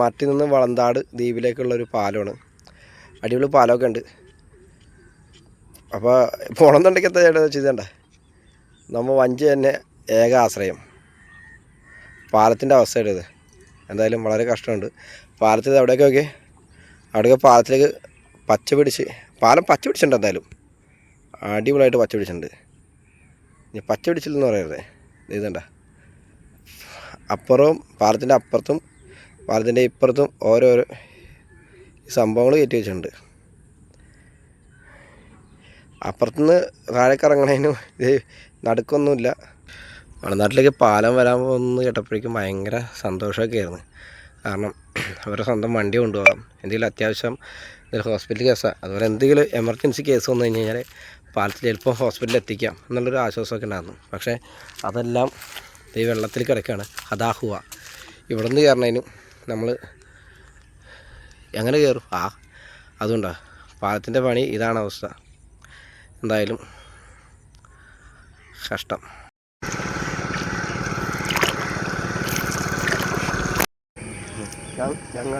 മറ്റിൽ നിന്ന് വളന്താട് ദ്വീപിലേക്കുള്ള ഒരു പാലമാണ് അടിപൊളി പാലമൊക്കെ ഉണ്ട്. അപ്പോൾ പോകണമെന്നുണ്ടെങ്കിൽ എന്താ ചേട്ടാ ചെയ്തേണ്ട? നമ്മൾ വഞ്ചി തന്നെ ഏക ആശ്രയം. പാലത്തിന്റെ അവസ്ഥയുടെ ഇത് എന്തായാലും വളരെ കഷ്ടമുണ്ട്. പാലത്തിൽ അവിടെയൊക്കെ നോക്കി അവിടെയൊക്കെ പാലത്തിലേക്ക് പച്ച പിടിച്ച് പാലം പച്ച പിടിച്ചിട്ടുണ്ട് എന്തായാലും. അടിപൊളിയായിട്ട് പച്ച പിടിച്ചിട്ടുണ്ട്. ഇനി പച്ച പിടിച്ചില്ലെന്ന് പറയരുത്. ഇതേണ്ട അപ്പുറവും പാലത്തിന്റെ അപ്പുറത്തും പാലത്തിന്റെ ഇപ്പുറത്തും ഓരോരോ സംഭവങ്ങൾ കയറ്റി വെച്ചിട്ടുണ്ട്. അപ്പുറത്തുനിന്ന് താഴേക്ക് ഇറങ്ങണതിനും ഇത് നടുക്കൊന്നുമില്ല. മണനാട്ടിലേക്ക് പാലം വരാൻ പോകുന്നത് കേട്ടപ്പോഴേക്കും ഭയങ്കര സന്തോഷമൊക്കെ ആയിരുന്നു കാരണം അവരുടെ സ്വന്തം വണ്ടി കൊണ്ടുപോകാം. എന്തെങ്കിലും അത്യാവശ്യം എന്തെങ്കിലും ഹോസ്പിറ്റൽ കേസാണ് അതുപോലെ എന്തെങ്കിലും എമർജൻസി കേസ് വന്നു കഴിഞ്ഞ് കഴിഞ്ഞാൽ പാലത്തിൽ ചിലപ്പോൾ ഹോസ്പിറ്റലിൽ എത്തിക്കാം എന്നുള്ളൊരു ആശ്വാസമൊക്കെ ഉണ്ടായിരുന്നു. പക്ഷേ അതെല്ലാം ഈ വെള്ളത്തിൽ കിടക്കുകയാണ്. അതാഹുവ ഇവിടെ നിന്ന് കയറണതിനും നമ്മൾ എങ്ങനെ കയറും ആ അതുകൊണ്ടാണ് പാലത്തിന്റെ പണി ഇതാണ് അവസ്ഥ. എന്തായാലും കഷ്ടം. ഞങ്ങൾ